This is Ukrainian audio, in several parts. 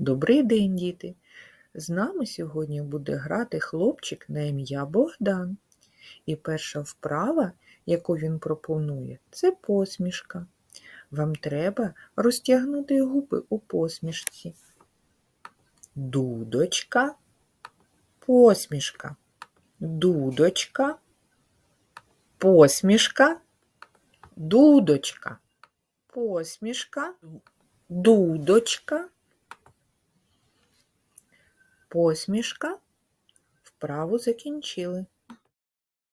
Добрий день, діти! З нами сьогодні буде грати хлопчик на ім'я Богдан. І перша вправа, яку він пропонує, це посмішка. Вам треба розтягнути губи у посмішці. Дудочка, посмішка, дудочка, посмішка, дудочка, посмішка, дудочка. Посмішка. Вправу закінчили.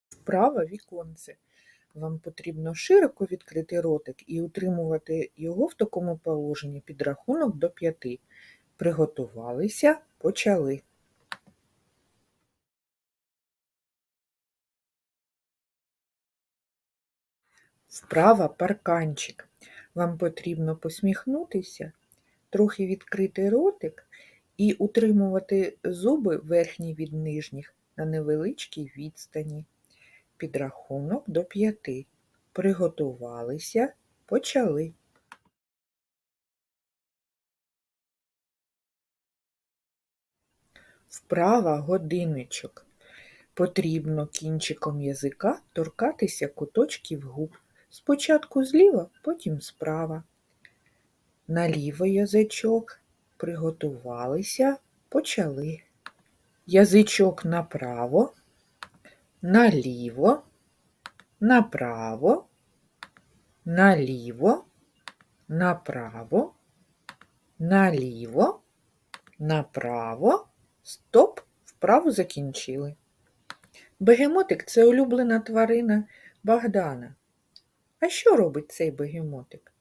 Вправа віконце. Вам потрібно широко відкрити ротик і утримувати його в такому положенні під рахунок до п'яти. Приготувалися, почали. Вправа парканчик. Вам потрібно посміхнутися, трохи відкрити ротик і утримувати зуби верхні від нижніх на невеличкій відстані. Підрахунок до п'яти. Приготувалися, почали. Вправа годинничок. Потрібно кінчиком язика торкатися куточків губ. Спочатку зліва, потім справа. Наліво язичок приготувалися, почали. Язичок направо, наліво, направо, наліво, направо, наліво, направо, стоп, вправо закінчили. Бегемотик це улюблена тварина Богдана. А що робить цей бегемотик?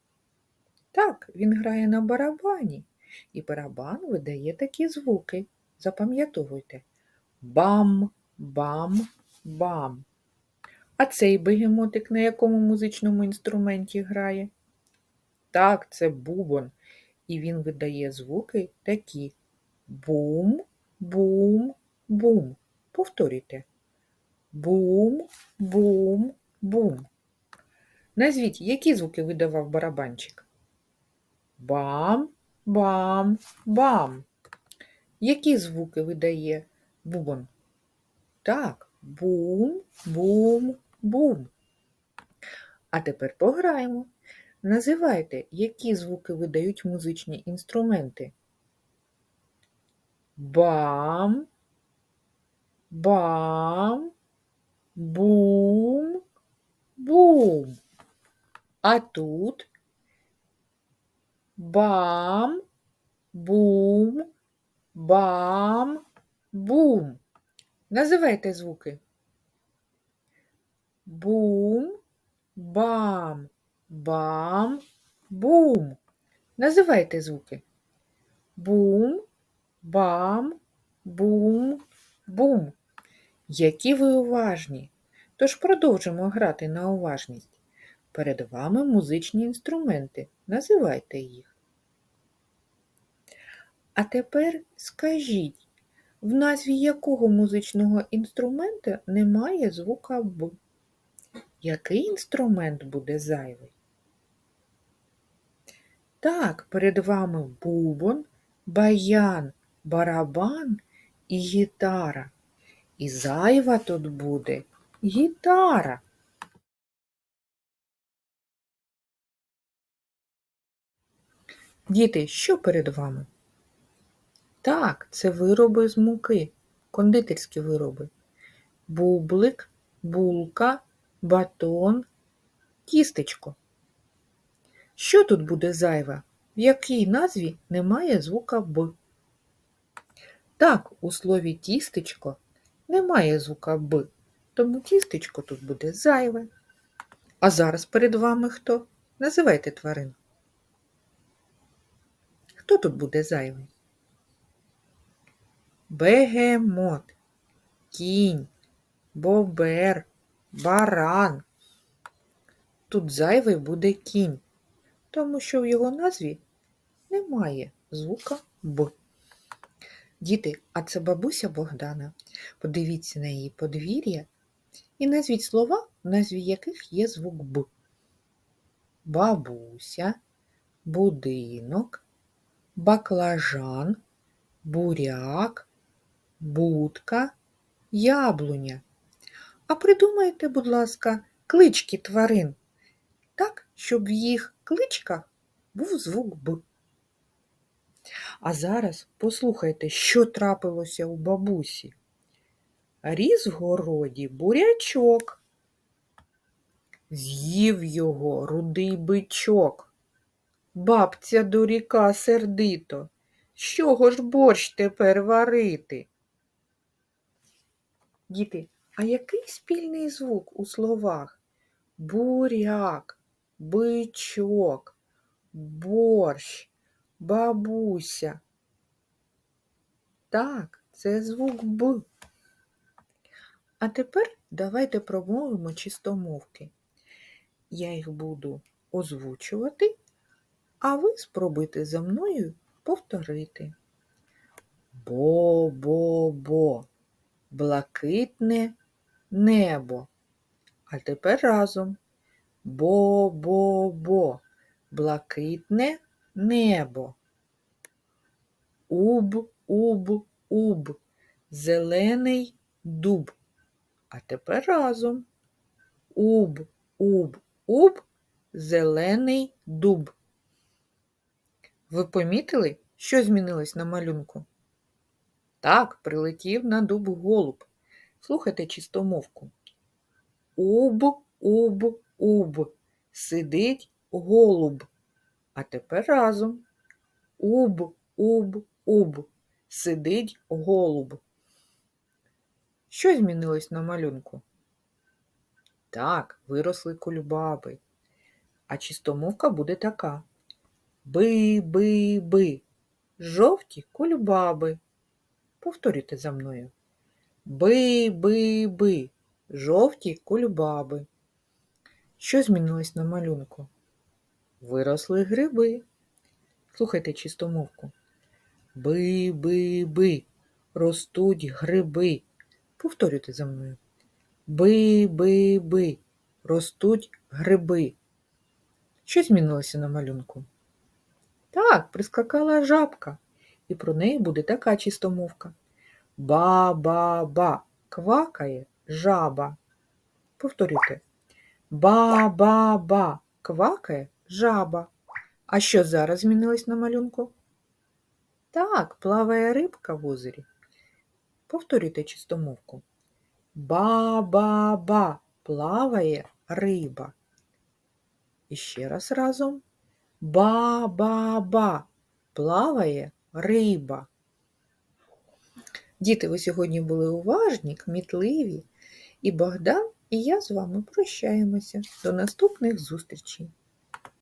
Так, він грає на барабані, і барабан видає такі звуки. Запам'ятовуйте. Бам, бам, бам. А цей бегемотик на якому музичному інструменті грає? Так, це бубон. І він видає звуки такі. Бум, бум, бум. Повторюйте. Бум, бум, бум. Назвіть, які звуки видавав барабанчик? Бам, бам, бам. Які звуки видає бубон? Так, бум, бум, бум. А тепер пограємо. Називайте, які звуки видають музичні інструменти. Бам, бам, бум, бум. А тут бам, бум, бам, бум. Називайте звуки. Бум, бам, бам, бум. Називайте звуки. Бум, бам, бум, бум. Які ви уважні. Тож продовжимо грати на уважність. Перед вами музичні інструменти. Називайте їх. А тепер скажіть, в назві якого музичного інструмента немає звука Б? Який інструмент буде зайвий? Так, перед вами бубон, баян, барабан і гітара. І зайва тут буде гітара. Діти, що перед вами? Так, це вироби з муки, кондитерські вироби. Бублик, булка, батон, тістечко. Що тут буде зайве? В якій назві немає звука Б? Так, у слові тістечко немає звука Б, тому тістечко тут буде зайве. А зараз перед вами хто? Називайте тварин. Хто тут буде зайвий? Бегемот, кінь, бобер, баран. Тут зайвий буде кінь, тому що в його назві немає звука Б. Діти, а це бабуся Богдана. Подивіться на її подвір'я і назвіть слова, в назві яких є звук Б. Бабуся, будинок, баклажан, буряк, будка, яблуня. А придумайте, будь ласка, клички тварин так, щоб в їх кличках був звук Б. А зараз послухайте, що трапилося у бабусі. Ріс в городі бурячок. З'їв його рудий бичок. Бабця доріка сердито. З чого ж борщ тепер варити? Діти, а який спільний звук у словах? Буряк, бичок, борщ, бабуся. Так, це звук Б. А тепер давайте промовимо чистомовки. Я їх буду озвучувати, а ви спробуйте за мною повторити. Бо-бо-бо, блакитне небо. А тепер разом. Бо-бо-бо, блакитне небо. Уб-уб-уб, зелений дуб. А тепер разом. Уб-уб-уб, зелений дуб. Ви помітили, що змінилось на малюнку? Так, прилетів на дуб голуб. Слухайте чистомовку. Уб-уб-уб, сидить голуб. А тепер разом. Уб-уб-уб, сидить голуб. Що змінилось на малюнку? Так, виросли кульбаби. А чистомовка буде така. Би-би-би, жовті кульбаби. Повторюйте за мною. Би-би-би, жовті кульбаби. Що змінилось на малюнку? Виросли гриби. Слухайте чистомовку. Би-би-би, ростуть гриби. Повторюйте за мною. Би-би-би, ростуть гриби. Що змінилося на малюнку? Так, прискакала жабка, і про неї буде така чистомовка. Ба-ба-ба, квакає жаба. Повторюйте. Ба-ба-ба, квакає жаба. А що зараз змінилось на малюнку? Так, плаває рибка в озері. Повторюйте чистомовку. Ба-ба-ба, плаває риба. І ще раз разом. Ба-ба-ба, плаває риба. Діти, ви сьогодні були уважні, кмітливі. І Богдан, і я з вами прощаємося. До наступних зустрічей!